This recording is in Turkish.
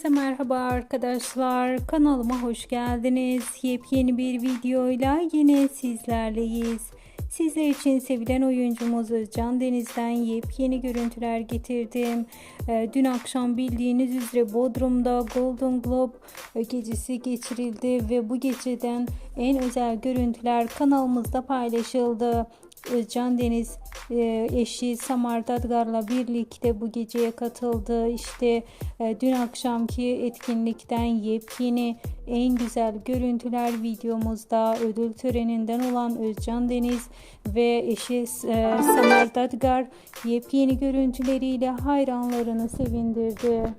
Herkese merhaba arkadaşlar. Kanalıma hoş geldiniz. Yepyeni bir videoyla yine sizlerleyiz. Sizler için sevilen oyuncumuz Özcan Deniz'den yepyeni görüntüler getirdim. Ee, Dün akşam bildiğiniz üzere Bodrum'da Golden Globe e, gecesi geçirildi ve bu geceden en özel görüntüler kanalımızda paylaşıldı. Özcan Deniz eşi Samar Dadgar'la birlikte bu geceye katıldı. İşte e, dün akşamki etkinlikten yepyeni en güzel görüntüler videomuzda ödül töreninden olan Özcan Deniz ve eşi e, Samar Dadgar yepyeni görüntüleriyle hayranlarını sevindirdi.